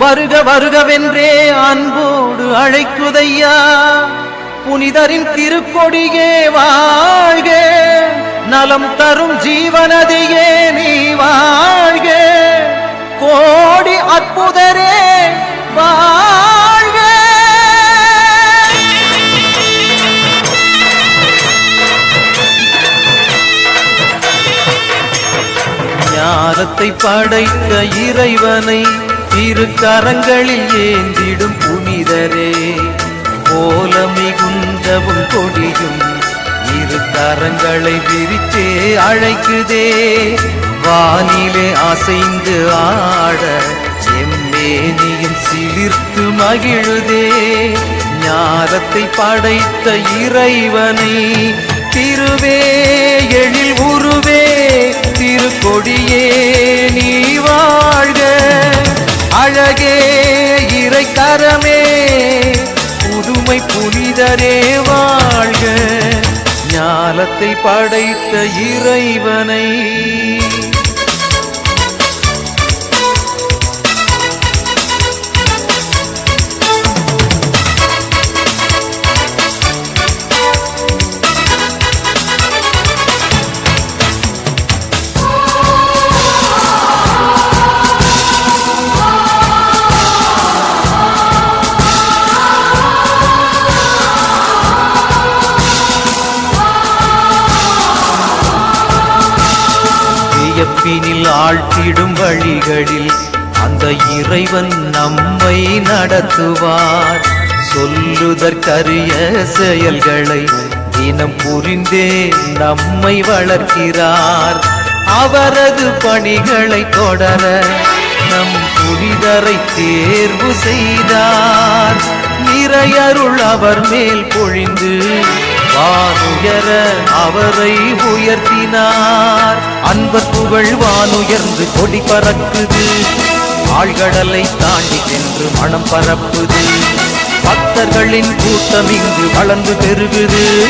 வருக வருகவென்றே அன்போடு அழைக்குதையா. புனிதரின் திருக்கொடியே வாழ்க நலம் தரும் ஜீவனதையே நீ வாழ்க. கோடி அற்புதரே வாழ்க. ஞானத்தை படைத்த இறைவனை திருக்கரங்களில் ஏந்திடும் புனிதரே. போல மிகுந்தவும் கொடியும் இரு கரங்களை விரித்தே அழைக்குதே. வானிலே அசைந்து ஆட எம்மேனியும் சிலிர்த்து மகிழுதே. ஞானத்தை படைத்த இறைவனை அழகே இறை இறைக்கரமே புதுமை புனிதரே வாழ்க. ஞாலத்தை படைத்த இறைவனை. வியப்பினில் ஆழ்த்திடும் வழிகளில் அந்த இறைவன் நம்மை நடத்துவார். சொல்லுதற்கரிய செயல்களை தினம் புரிந்தே நம்மை வளர்க்கிறார். அவரது பணிகளை தொடர நம் புனிதரை தேர்வு செய்தார். நிறையருள் அவர் மேல் பொழிந்து வானுயர அவரை உயர்த்தினார். அன்பர் புகழ் வானுயர்ந்து கொடி பறக்குது. ஆழ்கடலை தாண்டி சென்று மனம் பரப்புது. பக்தர்களின் கூட்டம் இங்கு வளர்ந்து பெருகுது.